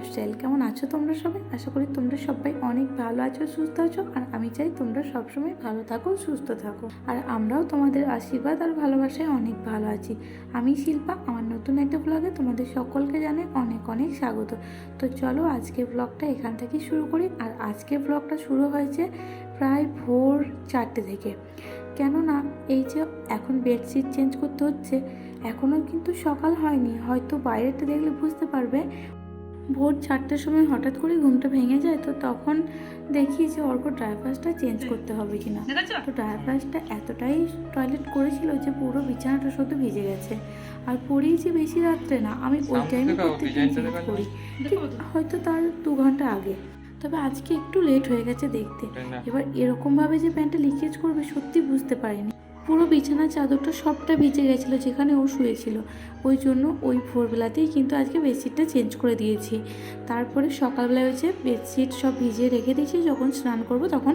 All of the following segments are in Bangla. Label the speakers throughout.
Speaker 1: লাইফস্টাইল কেমন আছো তোমরা সবাই? আশা করি তোমরা সবাই অনেক ভালো আছো, সুস্থ আছো, আর আমি চাই তোমরা সবসময় ভালো থাকো, সুস্থ থাকো। আর আমরাও তোমাদের আশীর্বাদ আর ভালোবাসায় অনেক ভালো আছি। আমি শিল্পা, আমার নতুন একটা ব্লগে তোমাদের সকলকে জানাই অনেক অনেক স্বাগত। তো চলো আজকে ব্লগটা এখান থেকে শুরু করি। আর আজকে ব্লগটা শুরু হয়েছে প্রায় ভোর চারটে থেকে। কেননা এই যে এখন বেডশিট চেঞ্জ করতে হচ্ছে, এখনও কিন্তু সকাল হয়নি। হয়তো বাইরেটা দেখলে বুঝতে পারবে। ভোর চারটের সময় হঠাৎ করে ঘুমটা ভেঙে যায় তো তখন দেখি যে অর্ক ড্রাইভার্সটা চেঞ্জ করতে হবে কিনা। তো ড্রাইভার্সটা এতটাই টয়লেট করেছিল যে পুরো বিছানাটা শুধু ভিজে গেছে। আর পড়িয়েছি বেশি রাত্রে না আমি ওই টাইমে
Speaker 2: দেখাও,
Speaker 1: প্রত্যেকদিন চেঞ্জ করি। ঠিক হয়তো তার দু ঘণ্টা আগে। তবে আজকে একটু লেট হয়ে গেছে দেখতে। এবার এরকমভাবে যে প্যান্টটা লিকেজ করবে সত্যি বুঝতে পারিনি। পুরো বিছানার চাদরটা সবটা ভিজে গেছিল যেখানে ও শুয়েছিল। ওই জন্য ওই ভোরবেলাতেই কিন্তু আজকে বেডশিটটা চেঞ্জ করে দিয়েছি। তারপরে সকালবেলায় হচ্ছে বেডশিট সব ভিজিয়ে রেখে দিয়েছি, যখন স্নান করব তখন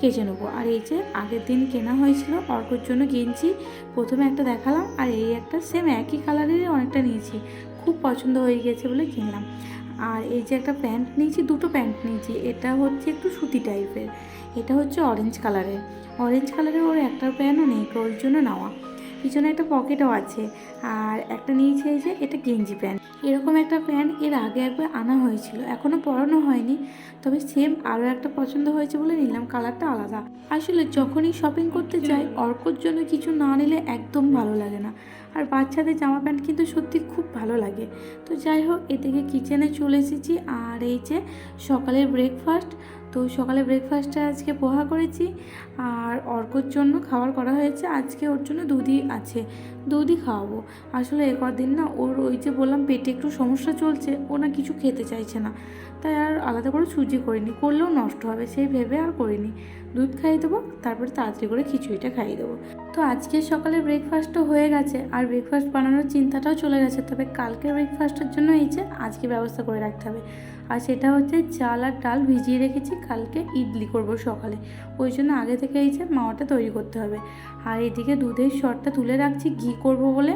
Speaker 1: কেচে নেব। আর এই যে আগের দিন কেনা হয়েছিল অর্কর জন্য গেঞ্জি, প্রথমে একটা দেখালাম, আর এই একটা সেম একই কালারেরই অনেকটা নিয়েছি। খুব পছন্দ হয়ে গেছে বলে কিনলাম। আর এই যে একটা প্যান্ট নিয়েছি, দুটো প্যান্ট নিয়েছি, এটা হচ্ছে একটু সুতি টাইপের। এটা হচ্ছে অরেঞ্জ কালারের অরেঞ্জ কালারের ওর একটা প্যান্টও নেই ওর জন্য নেওয়া। পিছনে একটা পকেটও আছে। আর একটা নিয়েছে এই যে, এটা গেঞ্জি প্যান্ট। এরকম একটা প্যান্ট এর আগে একবার আনা হয়েছিল এখনও পরানো হয়নি। তবে সেম আরও একটা পছন্দ হয়েছে বলে নিলাম, কালারটা আলাদা। আসলে যখনই শপিং করতে যাই, অর্কর জন্য কিছু না নিলে একদম ভালো লাগে না। আর বাচ্চাদের জামা প্যান্ট কিন্তু সত্যি খুব ভালো লাগে। তো যাই হোক, এদিকে কিচেনে চলে এসেছি। আর এই যে সকালের ব্রেকফাস্ট তো সকালে ব্রেকফাস্টটা আজকে পোহা করেছি আর অর্কর জন্য খাবার করা হয়েছে। আজকে ওর জন্য দুধই আছে, দুধই খাওয়াবো। আসলে এ কদিন না ওর ওই যে বললাম পেটে একটু সমস্যা চলছে, ও না কিছু খেতে চাইছে না। তাই আর আলাদা করে সুজি করিনি, করলেও নষ্ট হবে, সেই ভেবে আর করিনি। দুধ খাইয়ে দেবো, তারপরে তাড়াতাড়ি করে খিচুড়িটা খাইয়ে দেবো। তো আজকে সকালে ব্রেকফাস্টও হয়ে গেছে, আর ব্রেকফাস্ট বানানোর চিন্তাটাও চলে গেছে। তবে কালকের ব্রেকফাস্টের জন্য এই যে আজকে ব্যবস্থা করে রাখতে হবে। আর সেটা হচ্ছে চাল আর ডাল ভিজিয়ে রেখেছি, কালকে ইডলি করব সকালে। ওই জন্য আগে থেকে এই যে মাওয়াটা তৈরি করতে হবে। আর এদিকে দুধের শরটা তুলে রাখছি, ঘি করব বলে।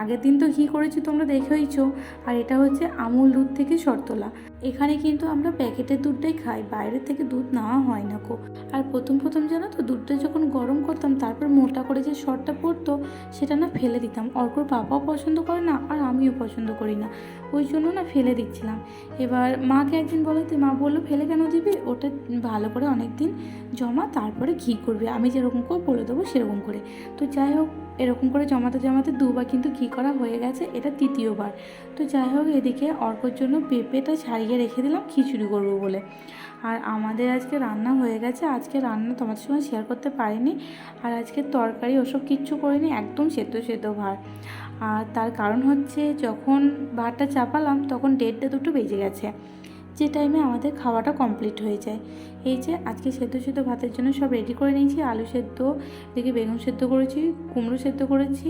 Speaker 1: আগের দিন তো ঘি করেছি তোমরা দেখেইছো। আর এটা হচ্ছে আমুল দুধ থেকে শর তোলা এখানে কিন্তু আমরা প্যাকেটের দুধটাই খাই বাইরে থেকে দুধ নেওয়া হয় না কো আর প্রথম প্রথম জানো তো, দুধটা যখন গরম করতাম, তারপর মোটা করে যে শরটা পড়তো সেটা না ফেলে দিতাম। অর্কর বাবাও পছন্দ করে না, আর আমিও পছন্দ করি না। ওই জন্য না ফেলে দিচ্ছিলাম। এবার মাকে একদিন বলাতে মা বলল, ফেলে কেন দিবি? ওটা ভালো করে অনেক দিন জমা, তারপরে ঘি করবে। আমি যেরকম করে বলে দেবো সেরকম করে। তো যাই হোক এরকম করে জমাতে জমাতে দুবার কিন্তু ঘি করা হয়ে গেছে, এটা তৃতীয়বার। তো যাই হোক, এদিকে অর্কর জন্য পেঁপেটা ছাড়িয়ে রেখে দিলাম, খিচুড়ি করব বলে। আর আমাদের আজকে রান্না হয়ে গেছে, আজকে রান্না তোমাদের সঙ্গে শেয়ার করতে পারিনি। আর আজকে তরকারি ওসব কিচ্ছু করিনি, একদম সেদ্ধ সেদ্ধ ভাত। আর তার কারণ হচ্ছে যখন ভাতটা চাপালাম, তখন দেড়টা দুটো বেজে গেছে। যে টাইমে আমাদের খাওয়াটা কমপ্লিট হয়ে যায়। এই যে আজকে সেদ্ধ সেদ্ধ ভাতের জন্য সব রেডি করে নিয়েছি। আলু সেদ্ধ, এদিকে বেগুন সেদ্ধ করেছি, কুমড়ো সেদ্ধ করেছি,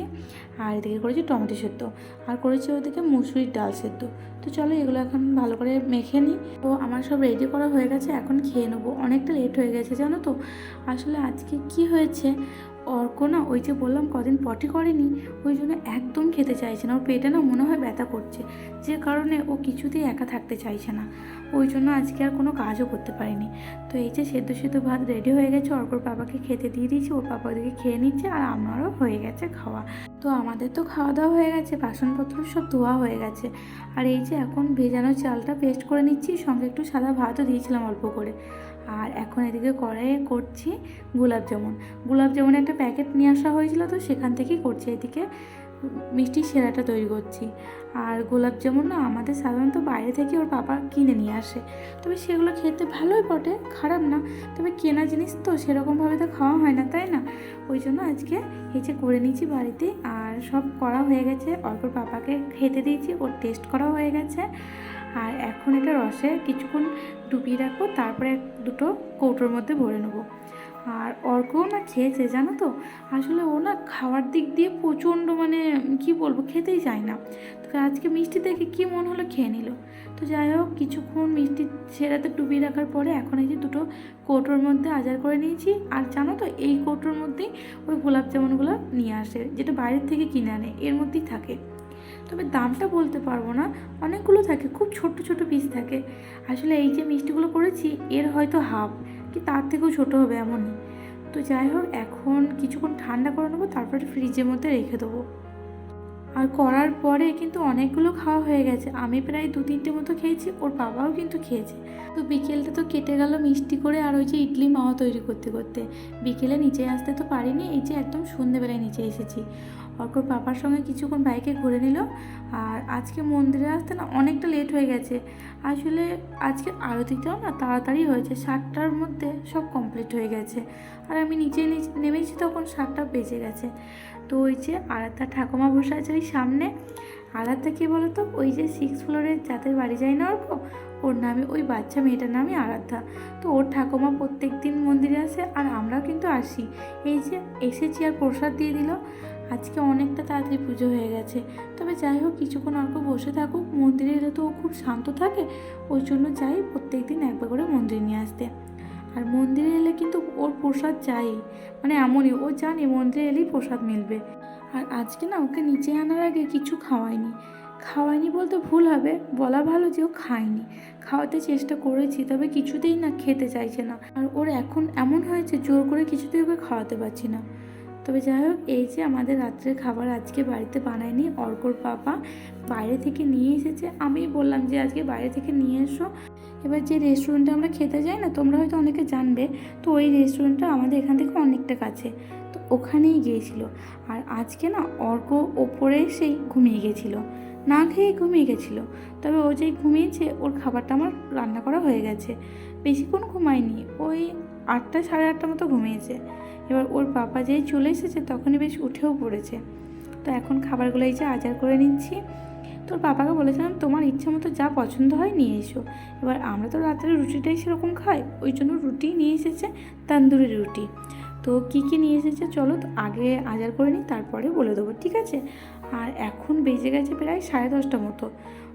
Speaker 1: আর এদিকে করেছি টমেটো সেদ্ধ। আর করেছি ওদিকে মুসুরির ডাল সেদ্ধ। তো চলো এগুলো এখন ভালো করে মেখে নিই। তো আমার সব রেডি করা হয়ে গেছে, এখন খেয়ে নেব। অনেকটা লেট হয়ে গেছে, জানো তো? আসলে আজকে কি হয়েছে? অর্ক না ওই যে বললাম কদিন পটি করেনি, ওই জন্য একদম খেতে চাইছে না। ওর পেটে না মনে হয় ব্যথা করছে, যে কারণে ও কিছুতেই একা থাকতে চাইছে না। ওই জন্য আজকে আর কোনো কাজও করতে পারিনি। তো এই যে সেদ্ধ সেদ্ধ ভাত রেডি হয়ে গেছে, অর্কর বাবাকে খেতে দিয়ে দিয়েছি, ওর বাবা ওদিকে খেয়ে নিচ্ছে আর আমারও হয়ে গেছে খাওয়া। তো আমাদের তো খাওয়া দাওয়া হয়ে গেছে, বাসনপত্র সব ধোয়া হয়ে গেছে। আর এই যে এখন ভেজানো চালটা পেস্ট করে নিচ্ছি, সঙ্গে একটু সাদা ভাতও দিয়েছিলাম অল্প করে। আর এখন এদিকে কড়াইয়ে করছি গোলাপ জামুন। গোলাপ জামুনের একটা প্যাকেট নিয়ে আসা হয়েছিল তো সেখান থেকেই করছি। এদিকে মিষ্টির সেরাটা তৈরি করছি। আর গোলাপ জামুন না আমাদের সাধারণত বাইরে থেকে ওর বাবা কিনে নিয়ে আসে। তবে সেগুলো খেতে ভালোই বটে, খারাপ না। তবে কেনা জিনিস তো সেরকমভাবে তো খাওয়া হয় না, তাই না? ওই জন্য আজকে এই যে করে নিয়েছি বাড়িতে আর সব করা হয়ে গেছে। অল্প পাপাকে খেতে দিয়েছি, ওর টেস্ট করা হয়ে গেছে। আর এখন এটা রসে কিছুক্ষণ ডুবিয়ে রাখব, তারপরে দুটো কৌটোর মধ্যে ভরে নেব। আর অর্কও না খেয়েছে, জানো তো? আসলে ও না খাওয়ার দিক দিয়ে প্রচণ্ড মানে কি বলব, খেতেই চায় না। তো আজকে মিষ্টি দেখে কি মন হলো খেয়ে নিল। তো যাই হোক, কিছুক্ষণ মিষ্টি সেরাতে ডুবিয়ে রাখার পরে এখন এই যে দুটো কৌটোর মধ্যে আজার করে নিয়েছি। আর জানো তো, এই কৌটোর মধ্যেই ওই গোলাপ জামুনগুলো নিয়ে আসে, যেটা বাইরের থেকে কিনে আনে, এর মধ্যেই থাকে। তবে দামটা বলতে পারব না। অনেকগুলো থাকে, খুব ছোট ছোট পিস থাকে। আসলে এই যে মিষ্টিগুলো করেছি, এর হয়তো হাফ কি তার থেকেও ছোট হবে এমনই। তো যাই হোক, এখন কিছুক্ষণ ঠান্ডা করে নেব, তারপরে ফ্রিজের মধ্যে রেখে দেবো। আর করার পরে কিন্তু অনেকগুলো খাওয়া হয়ে গেছে। আমি প্রায় দু তিনটে মতো খেয়েছি, ওর বাবাও কিন্তু খেয়েছে। তো বিকেলটা তো কেটে গেল মিষ্টি করে আর ওই যে ইডলি মাওয়া তৈরি করতে করতে। বিকেলে নিচে আসতে তো পারিনি, এই যে একদম সন্ধেবেলায় নিচে এসেছি। অর্কর পাপার সঙ্গে কিছুক্ষণ বাইকে ঘুরে নিল। আর আজকে মন্দিরে আসতে না অনেকটা লেট হয়ে গেছে। আসলে আজকে আরতিটাও না তাড়াতাড়ি হয়েছে, সাতটার মধ্যে সব কমপ্লিট হয়ে গেছে। আর আমি নিচে নেমেছি তখন সাতটা বেজে গেছে। তো ওই যে আরাধ্যা ঠাকুমা বসে আছে ওই সামনে। আরাধ্যা কে বলো তো ওই যে সিক্স ফ্লোরের যাদের বাড়ি যায় না অর্ক, ওর নামে ওই বাচ্চা মেয়েটার নামই আরাধ্যা। তো ওর ঠাকুমা প্রত্যেক দিন মন্দিরে আসে আর আমরাও কিন্তু আসি। এই যে এসেছি আর প্রসাদ দিয়ে দিল। আজকে অনেকটা তাড়াতাড়ি পুজো হয়ে গেছে। তবে যাই হোক, কিছুক্ষণ অল্প বসে থাকুক, মন্দিরে এলে তো খুব শান্ত থাকে, ওই জন্য যাই প্রত্যেক দিন একবার করে মন্দিরে নিয়ে আসতে। আর মন্দিরে এলে কিন্তু ওর প্রসাদ চাই মানে এমনই, ও জানে মন্দিরে এলেই প্রসাদ মিলবে। আর আজকে না ওকে নিচে আনার আগে কিছু খাওয়াইনি। খাওয়াইনি বলতে ভুল হবে, বলা ভালো যে ও খায়নি। খাওয়াতে চেষ্টা করেছি, তবে কিছুতেই না খেতে চাইছে না। আর ওর এখন এমন হয়েছে, জোর করে কিছুতেই ওকে খাওয়াতে পারছি না। তবে যাই হোক, এই যে আমাদের রাত্রের খাবার আজকে বাড়িতে বানায়নি অর্কর পাপা বাইরে থেকে নিয়ে এসেছে। আমি বললাম যে আজকে বাইরে থেকে নিয়ে এসো। এবার যে রেস্টুরেন্টে আমরা খেতে যাই না, তোমরা হয়তো অনেকে জানবে, তো ওই রেস্টুরেন্টটা আমাদের এখান থেকে অনেকটা কাছে। তো ওখানেই গিয়েছিল। আর আজকে না অর্ক ওপরে সেই ঘুমিয়ে গেছিল। না খেয়ে ঘুমিয়ে গেছিল। তবে ও যেই ঘুমিয়েছে, ওর খাবারটা আমার রান্না করা হয়ে গেছে। বেশিক্ষণ ঘুমায়নি, ওই আটটা সাড়ে আটটা মতো ঘুমিয়েছে। এবার ওর বাবা যেই চলে এসেছে তখনই বেশ উঠেও পড়েছে। তো এখন খাবারগুলো এই যে আজার করে নিচ্ছি। তোর বাবাকে বলেছিলাম, তোমার ইচ্ছা মতো যা পছন্দ হয় নিয়ে এসো। এবার আমরা তো রাত্রে রুটিটাই সেরকম খাই। ওই জন্য রুটি নিয়ে এসেছে তান্দুরি রুটি। তো কী কী নিয়ে এসেছে চলো আগে আজার করে নিই, তারপরে বলে দেবো, ঠিক আছে? আর এখন বেজে গেছে প্রায় সাড়ে দশটা মতো।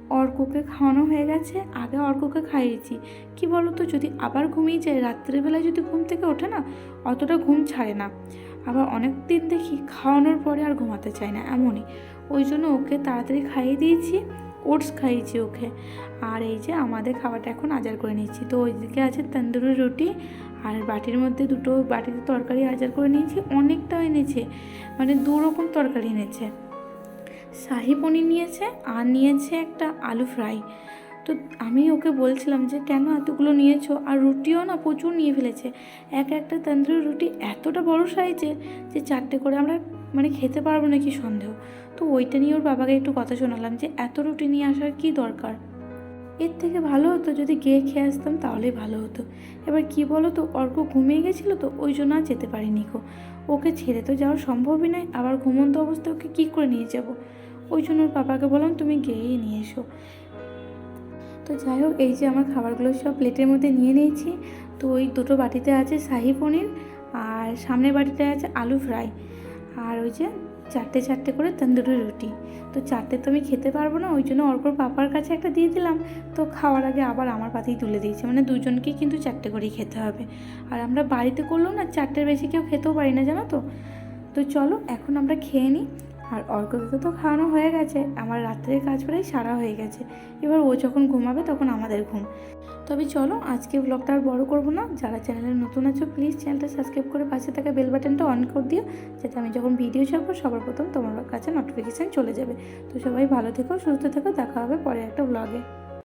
Speaker 1: অর্ককে খাওয়ানো হয়ে গেছে, আগে অর্ককে খাইয়েছি। কি বলো তো যদি আবার ঘুমিয়ে যায়, রাত্রেবেলায় যদি ঘুম থেকে ওঠে না, অতটা ঘুম ছাড়ে না। আবার অনেক দিন দেখি খাওয়ানোর পরে আর ঘুমাতে চায় না, এমনই। ওই জন্য ওকে তাড়াতাড়ি খাইয়ে দিয়েছি, ওটস খাইয়েছি ওকে। আর এই যে আমাদের খাবারটা এখন আজার করে নিচ্ছি তো ওইদিকে আছে তন্দুরি রুটি, আর বাটির মধ্যে দুটো বাটিতে তরকারি আজার করে নিয়েছি, অনেকটা এনেছে। মানে দু রকম তরকারি এনেছে। শাহি পনির নিয়েছে আর নিয়েছে একটা আলু ফ্রাই। তো আমি ওকে বলছিলাম যে, কেন এতগুলো নিয়েছো? আর রুটিও না প্রচুর নিয়ে ফেলেছে। এক একটা তন্দুরি রুটি এতটা বড় সাইজে যে, চারটে করে আমরা মানে খেতে পারব নাকি সন্দেহ? তো ওইটা নিয়ে ওর বাবাকে একটু কথা শোনালাম যে, এত রুটি নিয়ে আসার কি দরকার? এর থেকে ভালো হতো যদি গিয়ে খেয়ে আসতাম তাহলেই ভালো হতো। এবার কি বলো তো অর্ক ঘুমিয়ে গেছিল তো, ওই জন্য আর যেতে পারিনি গো। ওকে ছেড়ে তো যাওয়া সম্ভবই নয়, আবার ঘুমন্ত অবস্থায় ওকে কী করে নিয়ে যাব? ওই জন্য ওর পাপাকে বললাম, তুমি গিয়েই নিয়ে এসো। তো যাই হোক, এই যে আমার খাবারগুলো সব প্লেটের মধ্যে নিয়ে নিয়েছি। তো ওই দুটো বাটিতে আছে শাহি পনির আর সামনের বাটিতে আছে আলু ফ্রাই। আর ওই যে চারটে চারটে করে তন্দুরি রুটি। তো চারটে তো আমি খেতে পারব না, ওই জন্য অর্কর পাপার কাছে একটা দিয়ে দিলাম। তো খাওয়ার আগে আবার আমার পাতেই তুলে দিয়েছে। মানে দুজনকেই কিন্তু চারটে করেই খেতে হবে। আর আমরা বাড়িতে করলেও না, চারটের বেশি কেউ খেতেও পারি না, জানো তো? তো চলো, এখন আমরা খেয়ে নিই। আর অর্ককে তো খাওয়ানো হয়ে গেছে। আমার রাত্রের কাজ প্রায় সারা হয়ে গেছে। এবার ও যখন ঘুমাবে তখন আমাদের ঘুম। তবে চলো, আজকে ব্লগটা আর বড় করব না। যারা চ্যানেলে নতুন আছো প্লিজ চ্যানেলটা সাবস্ক্রাইব করে পাশে থাকা বেল বাটনটা অন করে দিও, যাতে আমি যখন ভিডিও ছাড়বো, সবার প্রথম তোমার কাছে নোটিফিকেশান চলে যাবে। তো সবাই ভালো থেকো, সুস্থ থেকো, দেখা হবে পরে একটা ব্লগে